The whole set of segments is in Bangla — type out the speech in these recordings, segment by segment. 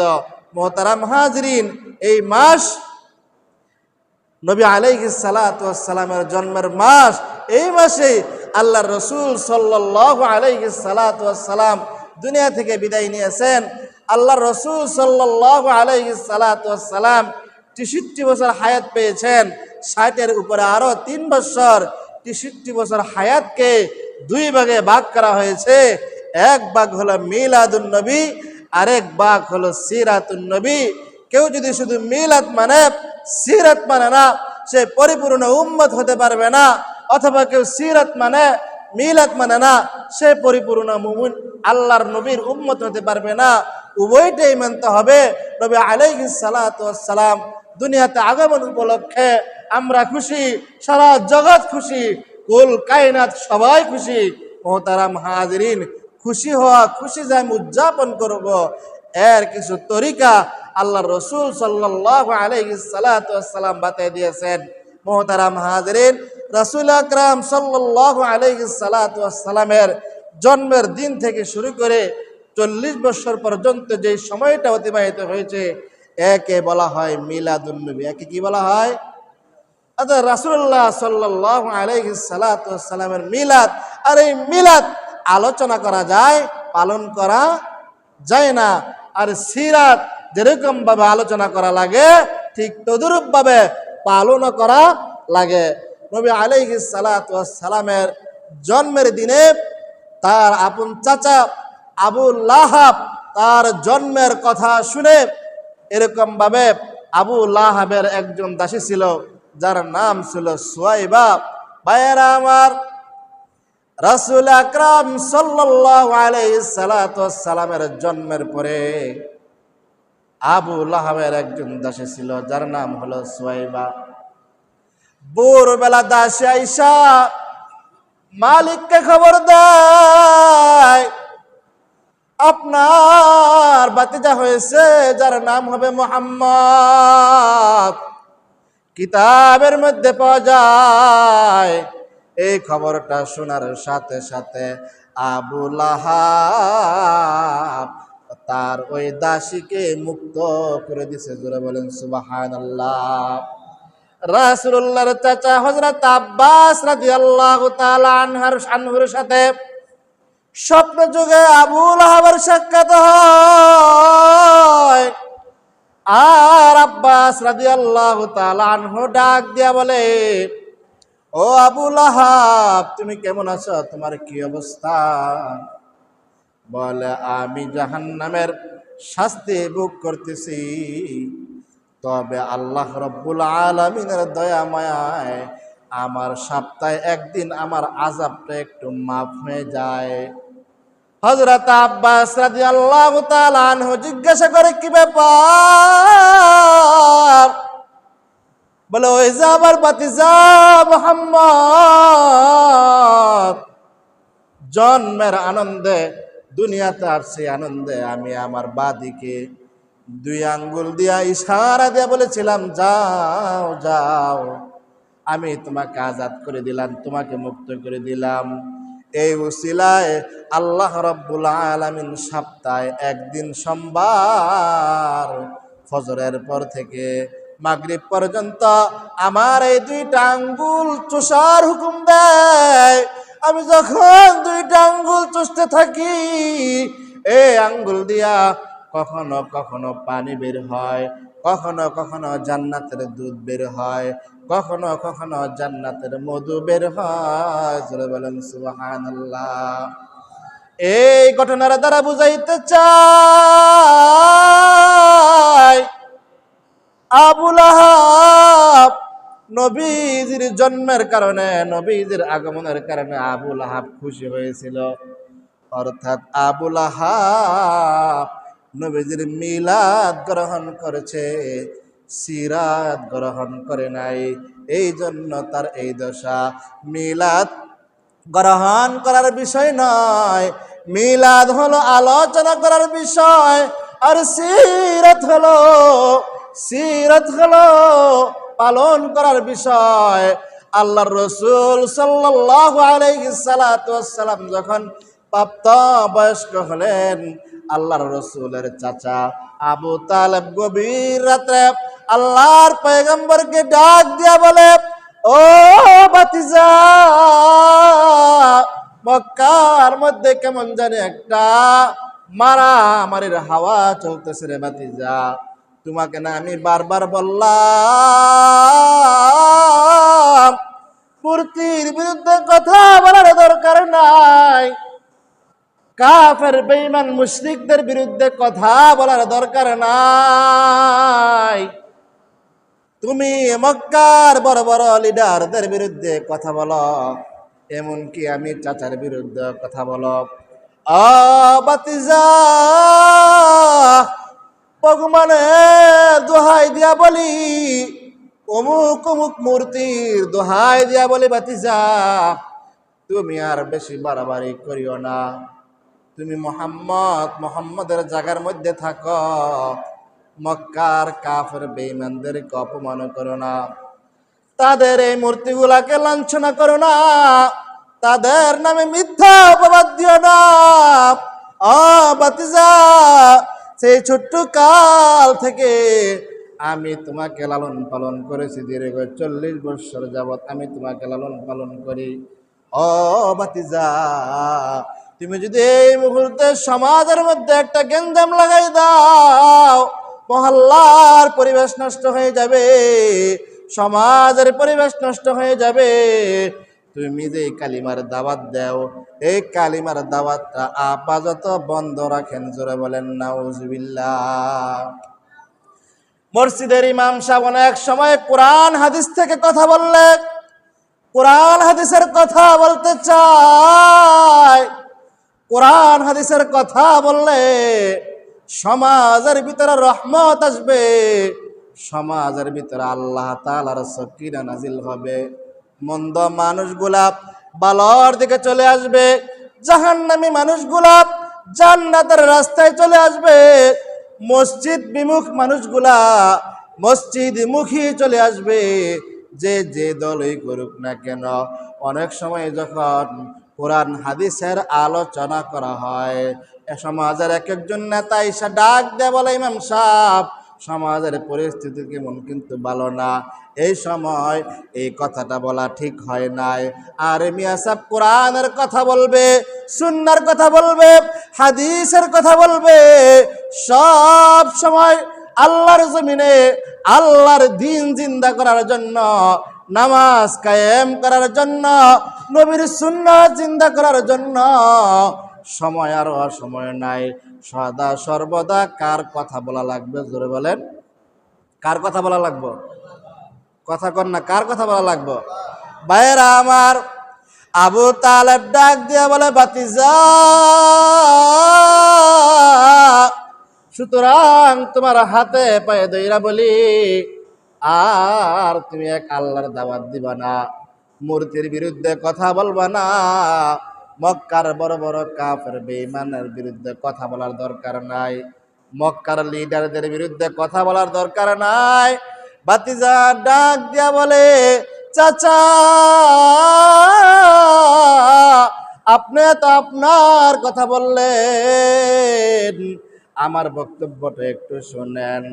বৃন্দ মোহতারাম হাজরিন এই মাস নবী আলাইহি সালামের জন্মের মাস, এই মাসে আল্লাহ রসুল সাল্লাহ আলাইহি সালাম দুনিয়া থেকে বিদায় নিয়েছেন। আল্লাহ রসুল সাল্লাহ আলাইহি সালাম তেষট্টি বছর হায়াত পেয়েছেন। ষাটের উপরে আরও তিন বছর তেষট্টি বছর হায়াতকে দুই ভাগে ভাগ করা হয়েছে। এক ভাগ হলো মিলাদুন নবী আরেক বাঘ হলো সিরাতুন নবী। কেউ যদি শুধু মিলাদ মানে সিরাত মানে না, সে পরিপূর্ণ উম্মত হতে পারবে না। অথবা কেউ সিরাত মানে মিলাদ মানে না, সে পরিপূর্ণ মুমিন, আল্লাহর নবীর উম্মত হতে পারবে না। উভয়টাই মানতে হবে। নবী আলাইহি সালাম দুনিয়াতে আগমন উপলক্ষে আমরা খুশি, সারা জগৎ খুশি, কুল কায়নাত সবাই খুশি, মোহতারাম হাজরিন। খুশি হওয়া, খুশি যে আমি উদযাপন করব। এর কিছু তরিকা আল্লাহ রসুল সাল্লাহ আলহি বাতাই দিয়েছেন। মোহতারাম হাজরিন, রসুল আকরাম সাল্লাহ আলহি সালামের জন্মের দিন থেকে শুরু করে চল্লিশ বছর পর্যন্ত যে সময়টা অতিবাহিত হয়েছে, একে বলা হয় মিলাদুন্নবী একে কি বলা হয়? অর্থাৎ রাসুল্লাহ সাল্লাহ আলহি সালামের মিলাদ। আর এই মিলাদ আলোচনা করা যায়, পালন করা যায় না। আর সিরাত যেরকম ভাবে আলোচনা করা লাগে, ঠিক তদুরূপ ভাবে পালনও করা লাগে। নবী আলাইহি সালামের জন্মের দিনে তার আপন চাচা আবু লাহাব তার জন্মের কথা শুনে এরকম ভাবে আবু লাহাবের একজন দাসী ছিল, যার নাম ছিল সোয়াইবা। ভাইয়েরা আমার রাসুল আকরাম সাল্লামের জন্মের পরে আবু লাহাবের একজন দাসী ছিল, যার নাম হলো সোয়াইবা। ভোরবেলা দাসী আইসা মালিককে খবর দেয়, আপনার বাতিজা হয়েছে, যার নাম হবে মোহাম্মদ। কিতাবের মধ্যে পাওয়া যায় এই খবরটা শোনার সাথে সাথে আবু লাহাব তার ওই দাসীকে মুক্ত করে দিছে। জোরে বলেন সুবাহান আল্লাহ রাসুল্লাহর চাচা হজরত আব্বাস রাজি আল্লাহ আনহার আনহুর সাথে স্বপ্ন যুগে আবুল আহাবের সাক্ষাৎ হয়। আর আব্বাস রাজি আল্লাহ আনহু ডাক দিয়া বলে ও আবুল আহাব তুমি কেমন আছো? তোমার কি অবস্থা? বলে, আমি জাহান্নামের শাস্তি ভোগ করতেছি। তবে আল্লাহ রব্বুল আলমিনের দয়া মায়ায় আমার সপ্তাহে একদিন আমার আজাবটা একটু মাফ হয়ে যায়। হজরত আব্বাস রাজি আল্লাহ জিজ্ঞাসা করে, কি ব্যাপার? বলে, ওই বাতিজা মোহাম্মদ। জন্মের আনন্দে, দুনিয়াতে আসছে আনন্দে আমি আমার বাদিকে দুই আঙ্গুল দিয়া ইশারা দিয়া বলেছিলাম, যাও যাও। আমি তোমাকে আজাদ করে দিলাম, তোমাকে মুক্ত করে দিলাম। এই উসিলায় আল্লাহ রব্বুল আলমিন সপ্তাহে একদিন সোমবার ফজরের পর থেকে মাগরিব পর্যন্ত আমার এই দুইটা আঙ্গুল চুষার হুকুম দেয়। আমি যখন দুইটা আঙ্গুল চুষতে থাকি এই আঙ্গুল দিয়া কখনো কখনো পানি বের হয়, কখনো কখনো জান্নাতের দুধ বের হয়, কখনো কখনো জান্নাতের মধু বের হয়। বলেন সুবাহান এই ঘটনার দ্বারা বুঝাইতে চাই আবুল আহাব নবীজির জন্মের কারণে, নবীজির আগমনের কারণে আবুল আহাব খুশি হয়েছিল। অর্থাৎ আবুল আহাব নবীজির মিলাদ গ্রহণ করেছে, সিরাত গ্রহণ করে নাই। এই জন্য তার এই দশা মিলাদ গ্রহণ করার বিষয় নয়। মিলাদ হলো আলোচনা করার বিষয়, আর সিরত হলো সিরত হলো পালন করার বিষয়। আল্লাহ রসুল আলাইসালাম যখন প্রাপ্ত বয়স্ক হলেন, আল্লাহর রসুলের চাচা আবু তালেব গভীর রাত্রে আল্লাহর পয়গম্বরকে ডাক দিয়া বলে, ও বাতিজা মক্কার মধ্যে কেমন জানি একটা মারা আমারের হাওয়া চলতেছে রে বাতিজা তোমাকে না আমি বারবার বললাম মূর্তির বিরুদ্ধে কথা বলার দরকার নাই। কাফের, বেঈমান, মুশরিকদের বিরুদ্ধে কথা বলার দরকার নাই। তুমি মক্কার বড় বড় লিডারদের বিরুদ্ধে কথা বলো, এমনকি আমি চাচার বিরুদ্ধে কথা বলো। বাতিজা ভগবানের দোহাই দিয়া বলি, অমুক অমুক মূর্তির দোহাই দিয়া বলি, বাতিজা, তুমি আর বেশি বাড়াবাড়ি করিও না। তুমি মোহাম্মদ, মোহাম্মদের জায়গার মধ্যে থাকো। মক্কার কাফের বেঈমানদেরকে অপমান করো না। তাদের এই মূর্তিগুলাকে লাঞ্ছনা করো না। তাদের নামে মিথ্যা অপবাদ দিও না। আ বাতিজা সেই ছোট্ট কাল থেকে আমি তোমাকে লালন পালন করেছি। দীর্ঘ চল্লিশ বছর যাবৎ আমি তোমাকে লালন পালন করি। ও বাতিজা তুমি যদি এই মুহূর্তে সমাজের মধ্যে একটা গেঞ্জাম লাগাই দাও, মহল্লার পরিবেশ নষ্ট হয়ে যাবে, সমাজের পরিবেশ নষ্ট হয়ে যাবে। তুমি যে কালিমার দাওয়াত দাও এই কালিমার দাওয়াতটা আপাতত বন্ধ রাখেন, জোরে বলেন, নাউজুবিল্লাহ। মসজিদের ইমাম সাহেব অনেক সময় কোরআন হাদিস থেকে কথা বললে, কোরআন হাদিসের কথা বলতে চায়। কোরআন হাদিসের কথা বললে সমাজের ভিতরে রহমত আসবে, সমাজের ভিতরে আল্লাহ তালার সকিরা নাজিল হবে। মন্দ মানুষগুলা বালর দিকে চলে আসবে। জাহান্নামী মানুষগুলা জান্নাতের রাস্তায় চলে আসবে। মসজিদ বিমুখ মানুষগুলা মসজিদ মুখী চলে আসবে। যে যে দলই করুক না কেন, অনেক সময় যখন কোরআন হাদিসের আলোচনা করা হয়, এ সমাজের এক একজন নেতা ইসা ডাক দেয় বলে ইমাম সাহ সমাজের পরিস্থিতি কেমন কিন্তু ভালো না। এই সময় এই কথাটা বলা ঠিক হয় নাই। আর মিয়া সাহেব কোরআনের কথা বলবে, সুন্নার কথা বলবে, হাদিসের কথা বলবে, সব সময় আল্লাহর জমিনে আল্লাহর দিন জিন্দা করার জন্য, নামাজ কায়েম করার জন্য, নবীর সুন্নাহ জিন্দা করার জন্য সময় আর অসময় নাই। সদা সর্বদা কার কথা বলা লাগবে? জোরে বলেন। কার কথা বলা লাগবে? কথা কর না, কার কথা বলা লাগবে? ভাইয়েরা আমার, আবু তালেব ডাক দিয়া বলে বাতিজা সুতরাং তোমার হাতে পায়ে দইরা বলি, আর তুমি এক আল্লাহর দাওয়াত দিবা না। মূর্তির বিরুদ্ধে কথা বলবা না। মক্কার বড় বড় কাফের বেঈমানের বিরুদ্ধে কথা বলার দরকার নাই। মক্কার লিডারদের বিরুদ্ধে কথা বলার দরকার নাই। বাতিজা ডাক দিয়া বলে, চাচা, আপনি তো আপনার কথা বললেন। আমার বক্তব্যটা একটু শোনেন।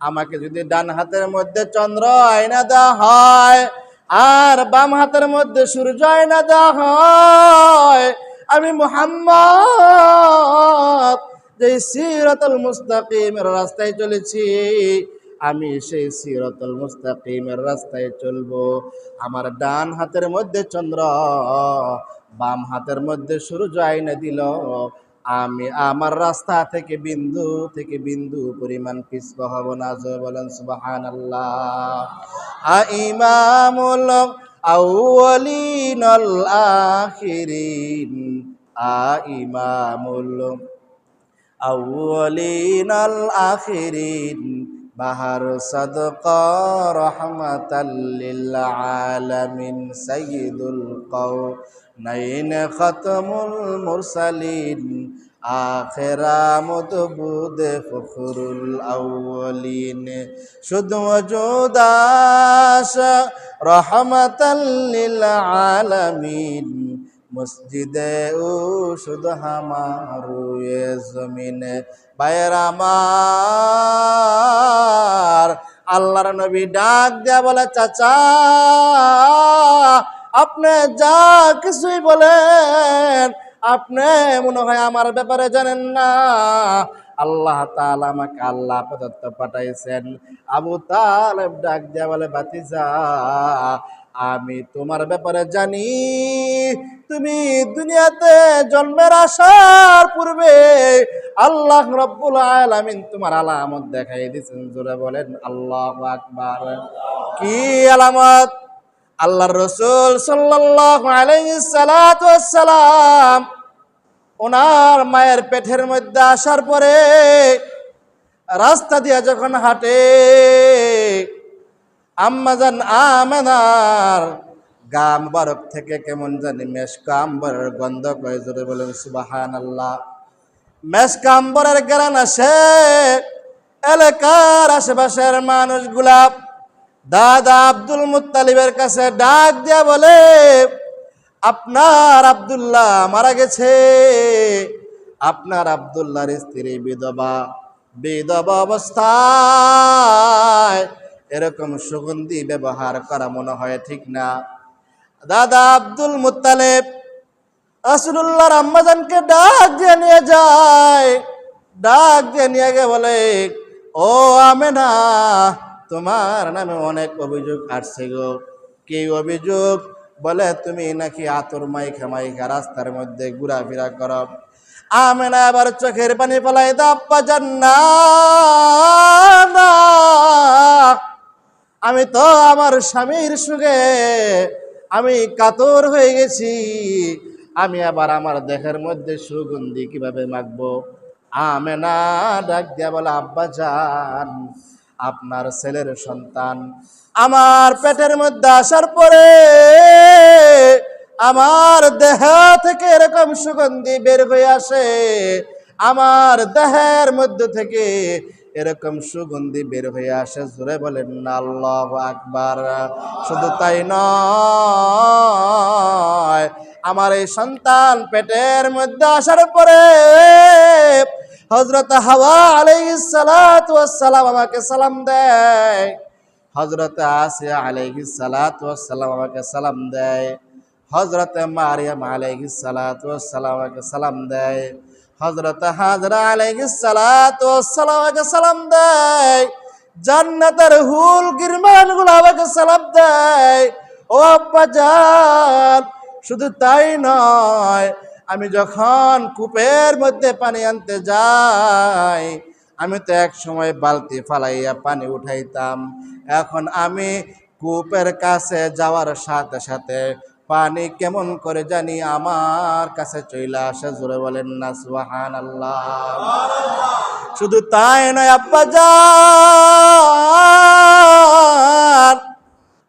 আমাকে যদি ডান হাতের মধ্যে চন্দ্র আয়না দেওয়া হয় আর বাম হাতের মধ্যে সূর্য আয়না দেওয়া হয়। আমি মোহাম্মদ যে সিরাতুল মুস্তাকিমের রাস্তায় চলেছি, আমি সেই সিরাতুল মুস্তাকিমের রাস্তায় চলবো। আমার ডান হাতের মধ্যে চন্দ্র, বাম হাতের মধ্যে সূর্য আইনা দিল। আমি আমার রাস্তা থেকে বিন্দু থেকে বিন্দু পরিমাণ পিছপ হব না জয় বলেন সুবাহান আল্লাহ ইমামুল আউয়ালিন আখিরিন। আ ইমামুল আউয়ালিন আল আখিরিন। বাহার সদকা রহমতাল্লিল আলামিন, সাইয়্যিদুল কও নাইন খতমুল মুরসালিন, আখেরা মতবুদ ফখরুল আউয়ালিন। শুধু জুদাস রহমতাল্লিল আলামিন, মসজিদে ও শুধু হামারু জমিনে। বাইর আমার, আল্লাহর নবী ডাক দেয়া বলে, চাচা আপনি যা কিছুই বলেন, আপনি মনে হয় আমার ব্যাপারে জানেন না। আল্লাহ তাআলা আমাকে আল্লাহ প্রদত্ত পাঠাইছেন। আবু তালেব ডাক দেয়া বলে বাতিজা আমি তোমার ব্যাপারে জানি। তুমি দুনিয়াতে জন্মের আসার পূর্বে আল্লাহ রব্বুল আলামিন তোমার আলামত দেখাই দিয়েছেন। জোরে বলেন, আল্লাহ আকবার। কি আলামত? আল্লাহর রসুল সালাম ওনার মায়ের পেটের মধ্যে আসার পরে রাস্তা দিয়ে যখন হাঁটে আম্মাজান আমেনার গা মুবারক থেকে কেমন জানি মেশকাম্বরের গন্ধ কয়ে জোরে বলেন সুবাহান আল্লাহ মেশকাম্বরের গ্রান আসে, এলাকার আশেপাশের মানুষগুলা দাদা আব্দুল মুত্তালিবের কাছে ডাক দিয়া বলে, আপনার আব্দুল্লাহ মারা গেছে। আপনার আব্দুল্লাহর স্ত্রী বিধবা বিধবা অবস্থায় এরকম সুগন্ধি ব্যবহার করা মনে হয় ঠিক না। দাদা আব্দুল মুত্তালেব রাসূলুল্লাহর আম্মাজানকে ডাক দিয়ে নিয়ে যায়। ডাক দিয়ে নিয়ে গে বলে, ও আমেনা তোমার নামে অনেক অভিযোগ আসছে গো। কি অভিযোগ? বলে, তুমি নাকি আতর মাইখা মাইখা রাস্তার মধ্যে ঘোরাফেরা করো। আমেনা আবার চোখের পানি পলাই দাপ্পা জান্না আমি তো আমার স্বামীর সুখে, আমি কাতর হয়ে গেছি। আমি আবার আমার দেহের মধ্যে সুগন্ধি কীভাবে মাখবো? আমেনা ডাক দিয়া বলে, আব্বা যান আপনার ছেলের সন্তান। আমার পেটের মধ্যে আসার পরে আমার দেহ থেকে এরকম সুগন্ধি বের হয়ে আসে। আমার দেহের মধ্যে থেকে এরকম সুগন্ধি বের হয়ে আসে। জোরে বলেন, আল্লাহ আকবার। শুধু তাই নয়, আমার এই সন্তান পেটের মধ্যে আসার পরে হজরত হাওয়া ওয়াস সালাম আমাকে সালাম দেয়। হজরত সালাতু ওয়াস সালাম আমাকে সালাম দেয়। হজরত মারিয়াম ওয়াস সালাম আমাকে সালাম দেয়। হজরত হাজরা ওয়াস সালাম আমাকে সালাম দেয়। জান্নাতের হুল গিরমানগুলো আমাকে সালাম দেয়। ও আব্বা শুধু তাই নয় আমি যখন কূপের মধ্যে পানি আনতে যাই, আমি তো এক সময় বালতি ফালাইয়া পানি উঠাইতাম। এখন আমি কূপের কাছে যাওয়ার সাথে সাথে পানি কেমন করে জানি আমার কাছে চলে আসে, জোরে বলেন না সুহান আল্লাহ শুধু তাই নয়, আব্বা যান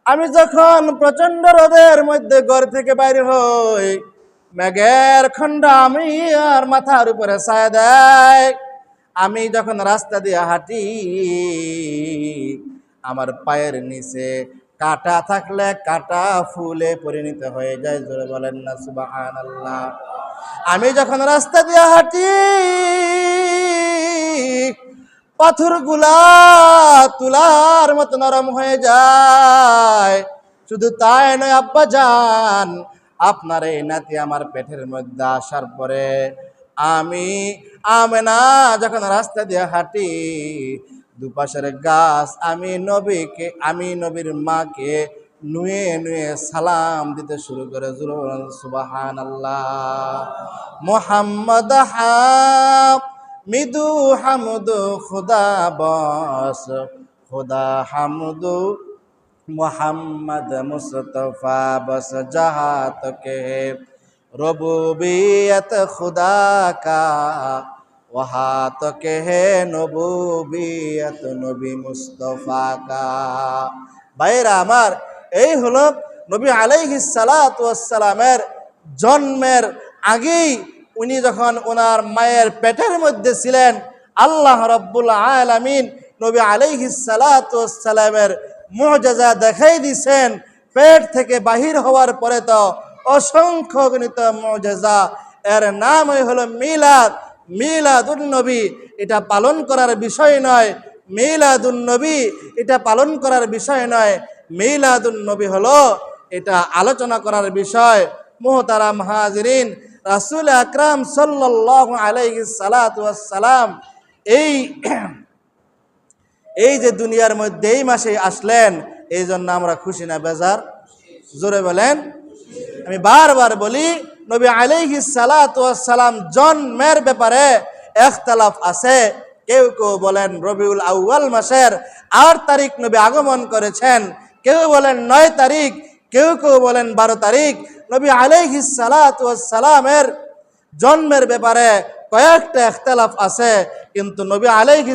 আমি যখন প্রচণ্ড রোদের মধ্যে ঘর থেকে বাইরে হই মেঘের খণ্ড আমি আর মাথার উপরে ছায়া দেয়। আমি যখন রাস্তা দিয়ে হাঁটি, আমার পায়ের নিচে কাটা থাকলে কাটা ফুলে পরিণত হয়ে যায়। জোরে বলেন না সুবাহান আল্লাহ আমি যখন রাস্তা দিয়ে হাঁটি, পাথরগুলা তুলার মতো নরম হয়ে যায়। শুধু তাই নয়, আব্বা যান আপনার এই নাতি আমার পেটের মধ্যে আসার পরে আমি আমেনা যখন রাস্তা দিয়ে হাঁটি, দুপাশের গাছ আমি নবীকে, আমি নবীর মাকে নুয়ে নুয়ে সালাম দিতে শুরু করে সুবাহান আল্লাহ মোহাম্মদ হাম মিদু হামদু, খুদা বস, খুদা হামদু মোহাম্মদ মুস্তফা, বস জহা তোকে। রবুবিয়ত খুদা কা ওহা তোকে হে নবুবিয়ত নবী মুস্তফা কা ভাইরা আমার, এই হলো নবী আলাইহি আলাইহিস সালামের জন্মের আগেই উনি যখন ওনার মায়ের পেটের মধ্যে ছিলেন, আল্লাহ রব্বুল আলামিন নবী আলাইহি আলাইহিস সালামের মুআজাজা দেখাই দিছেন, পেট থেকে বাহির হওয়ার পরে তো অসংখ্য গণিত মজেজা এর নামই হলো মিলাদ, মিলাদুন নবী। এটা পালন করার বিষয় নয়, মিলাদুন নবী। এটা পালন করার বিষয় নয়, মিলাদুন নবী হলো, এটা আলোচনা করার বিষয়। মোহতারাম হাজরিন, রাসুল আকরাম সাল্লাহ আলাইহি সালাম, এই এই যে দুনিয়ার মধ্যে এই মাসে আসলেন, এই জন্য আমরা খুশি না, বেজার। জোরে বলেন। আমি বারবার বলি, নবী আলাইহি সালাম জন্মের ব্যাপারে একতলাফ আছে। কেউ কেউ বলেন, রবিউল আউয়াল মাসের আট তারিখ নবী আগমন করেছেন। কেউ বলেন, নয় তারিখ। কেউ কেউ বলেন, বারো তারিখ। নবী আলাইহি সালামের জন্মের ব্যাপারে কয়েকটা একতলাফ আছে। কিন্তু নবী আলাইহি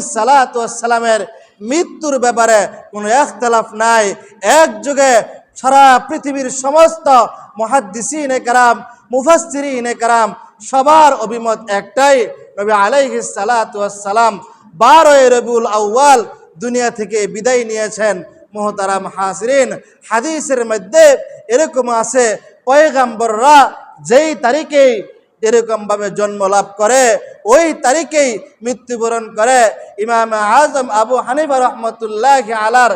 সালামের মৃত্যুর ব্যাপারে কোনো একতলাফ নাই। এক যুগে সারা পৃথিবীর সমস্ত মহাদ্দিসিন কারাম মুফাসিরিন কারাম, সবার অভিমত একটাই, নবী আলাইহি সালাম বারোই রবিউল আউয়াল দুনিয়া থেকে বিদায় নিয়েছেন। মোহতারাম হাসরিন হাদিসের মধ্যে এরকম আছে, পয়গাম্বররা যেই তারিখেই এরকম ভাবে জন্ম লাভ করে, ওই তারিখেই মৃত্যুবরণ করে। ইমাম আজম আবু হানিফা রহমতুল্লাহ আলার,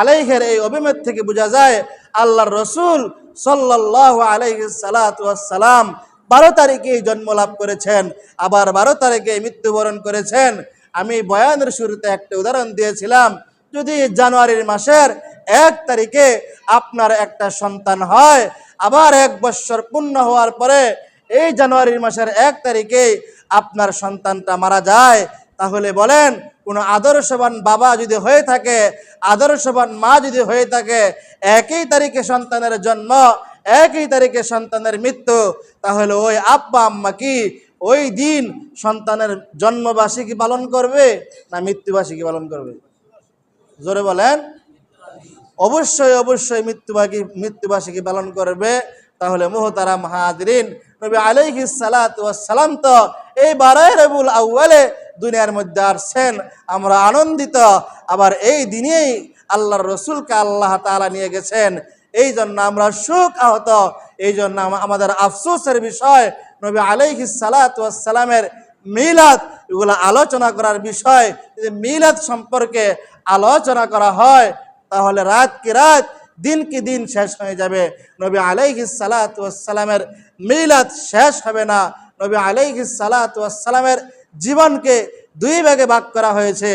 আলাইহের এই অভিমত থেকে বোঝা যায়, আল্লাহর রসুল সাল্লাহ আলাইহি সালাম বারো তারিখেই জন্ম লাভ করেছেন, আবার বারো তারিখে মৃত্যুবরণ করেছেন। আমি বয়ানের শুরুতে একটা উদাহরণ দিয়েছিলাম, যদি জানুয়ারির মাসের এক তারিখে আপনার একটা সন্তান হয়, আবার এক বৎসর পূর্ণ হওয়ার পরে এই জানুয়ারির মাসের এক তারিখে আপনার সন্তানটা মারা যায়, তাহলে বলেন, কোনো আদর্শবান বাবা যদি হয়ে থাকে, আদর্শবান মা যদি হয়ে থাকে, একই তারিখে সন্তানের জন্ম, একই তারিখে সন্তানের মৃত্যু, তাহলে ওই আব্বা আম্মা কি ওই দিন সন্তানের জন্মবার্ষিকী পালন করবে না মৃত্যুবার্ষিকী পালন করবে? জোরে বলেন। অবশ্যই অবশ্যই মৃত্যুবার্ষিকী মৃত্যুবার্ষিকী পালন করবে, তাহলে মোহতারা মাহাদিন নবী আলাইহি সালাম তো এই বারোই রবুল আউ্বালে দুনিয়ার মধ্যে আসছেন। আমরা আনন্দিত। আবার এই দিনেই আল্লাহর রসুলকে আল্লাহ তালা নিয়ে গেছেন। এই জন্য আমরা সুখ আহত। এই জন্য আমাদের আফসোসের বিষয় নবী আলাইহি সালামের মিলাদ। এগুলো আলোচনা করার বিষয়। যদি মিলাদ সম্পর্কে আলোচনা করা হয়, তাহলে রাত কি রাত দিন কি দিন শেষ হয়ে যাবে। নবী আলাইহি সালামের মিলাদ শেষ হবে না। নবী আলাইহি সালামের জীবনকে দুই ভাগে ভাগ করা হয়েছে।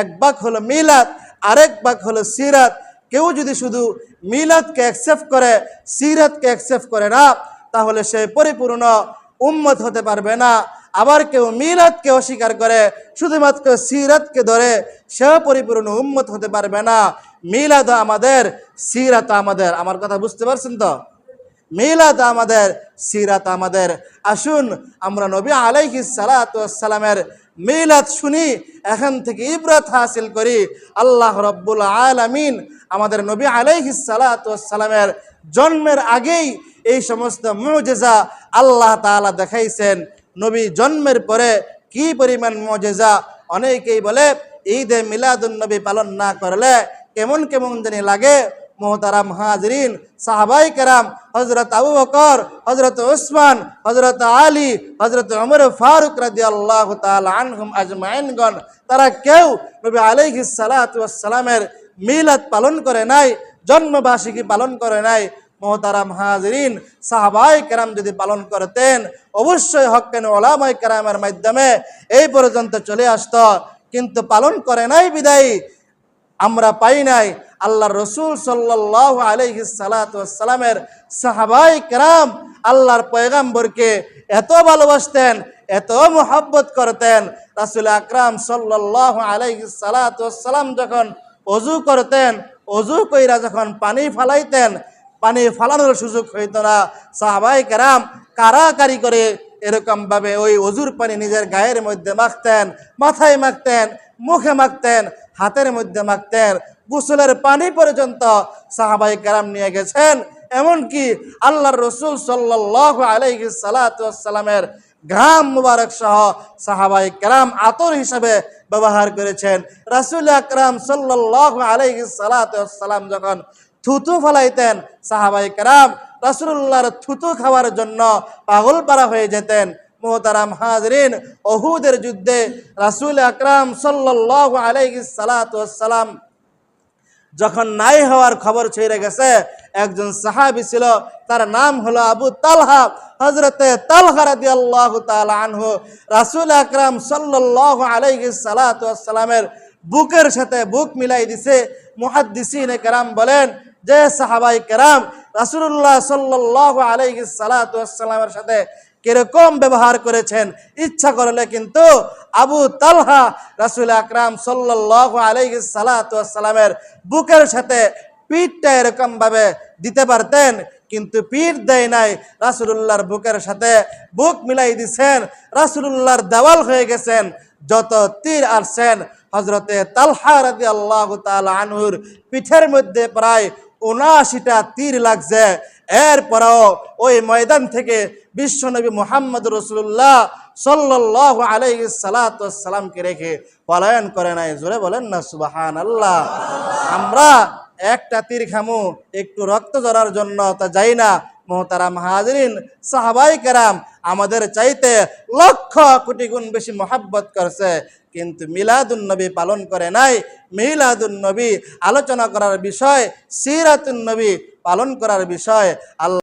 এক ভাগ হলো মিলাদ, আরেক ভাগ হলো সিরাত। কেউ যদি শুধু মিলাদকে অ্যাকসেপ্ট করে, সিরাতকে অ্যাকসেপ্ট করে না, তাহলে সে পরিপূর্ণ উম্মত হতে পারবে না। আবার কেউ মিলাদকে অস্বীকার করে, শুধুমাত্র সিরাতকে ধরে সে পরিপূর্ণ উম্মত হতে পারবে না। মিলাদ আমাদের, সিরাত আমাদের। আমার কথা বুঝতে পারছেন তো? মিলাদ আমাদের, সিরাত আমাদের। আসুন আমরা নবী আলাইহি সালামের মিলাদ শুনি, এখান থেকে ইব্রত হাসিল করি। আল্লাহ রব্বুল আলামিন আমাদের নবী আলাইহি সালামের জন্মের আগেই এই সমস্ত মুজেজা আল্লাহ তাআলা দেখাইছেন। নবী জন্মের পরে কি পরিমাণ মজেজা? অনেকেই বলে, ঈদে মিলাদুন নবী পালন না করলে কেমন কেমন জানি লাগে। মোহতারাম হাজরিন, সাহাবাই কেরাম হজরত আবু বকর হজরত উসমান হজরত আলী হজরত উমর ফারুক রাজি আল্লাহ আনহুম আজমাইনগণ, তারা কেউ নবী আলাইহি সালামের মিলাদ পালন করে নাই, জন্মবার্ষিকী পালন করে নাই। মোহতারাম হাজরিন, সাহাবাই কেরাম যদি পালন করতেন, অবশ্যই হকেন ওলামাই কেরামের মাধ্যমে এই পর্যন্ত চলে আসত। কিন্তু পালন করে নাই বিদায়ী, আমরা পাই নাই আল্লাহ রসুল সাল্লাহ আলহি সালামের সাহাবাই কেরাম আল্লাহর পয়গাম্বরকে এত ভালোবাসতেন, এত মোহাব্বত করতেন। রাসুল আকরাম সাল্লাহ আলহি সালাম যখন অজু করতেন, অজু কইরা যখন পানি ফালাইতেন পানি ফালানোর সুযোগ হইতো না। সাহাবাই কেরাম কারাকারি করে এরকম ভাবে ওই অজুর পানি নিজের গায়ের মধ্যে মাখতেন, মাথায় মাখতেন, মুখে মাখতেন, হাতের মধ্যে মাখতেন। গোসলের পানি পর্যন্ত সাহাবাই কেরাম নিয়ে গেছেন। এমনকি আল্লাহর রসুল সাল্লাহ আলাইহি সালামের ঘাম মুবারক সহ সাহাবাই কেরাম আতর হিসাবে ব্যবহার করেছেন। রাসুল আকরাম সাল্লাহ আলাইহি সালাম যখন থুতু ফলাইতেন সাহাবাই কারাম। রাসুল্লাহর থুতু খাওয়ার জন্য পাগল পারা হয়ে যেতেন। মোহতারাম হাজরিন অহুদের যুদ্ধে রাসুল আকরাম সাল্লাহ আলাইহি সালাম যখন নাই হওয়ার খবর ছেড়ে গেছে, একজন সাহাবি ছিল, তার নাম হলো আবু তালহা। হজরতে তালহা রাদি আল্লাহ আনহু রাসুল আকরাম সাল্লাহ আলাইহি সালামের বুকের সাথে বুক মিলাই দিছে। মুহাদ্দিসিন কেরাম বলেন যে সাহাবাই কেরাম রাসুল্লাহ সাল্লাহ আলাইহি সালামের সাথে কীরকম ব্যবহার করেছেন, ইচ্ছা করলে কিন্তু আবু তালহা রাসুল আকরাম সাল্লাহ আলাইহি সালামের বুকের সাথে পিঠটা এরকম ভাবে দিতে পারতেন, কিন্তু পিঠ দেয় নাই, রাসুলুল্লাহর বুকের সাথে বুক মিলাই দিছেন, রাসুলুল্লাহর দেওয়াল হয়ে গেছেন, যত তীর আসছেন হজরতে তালহা রাদি আল্লাহ তাল আনহুর পিঠের মধ্যে প্রায় উনআশিটা তীর লাগছে। এরপরও ওই ময়দান থেকে বিশ্বনবী মোহাম্মদ রসুল্লাহ সাল্লাহ আলাই সালাতামকে রেখে পলায়ন করে নাই। জোরে বলেন না সুবাহান আল্লাহ আমরা একটা তীর খামু, একটু রক্ত জড়ার জন্য তা যাই না। মোহতারাম হাজরিন, সাহাবাই কেরাম আমাদের চাইতে লক্ষ কোটি গুণ বেশি মহাব্বত করছে। কিন্তু মিলাদুন নবী পালন করে নাই। মিলাদুন নবী আলোচনা করার বিষয়, সিরাতুন নবী পালন করার বিষয়, আল্লাহ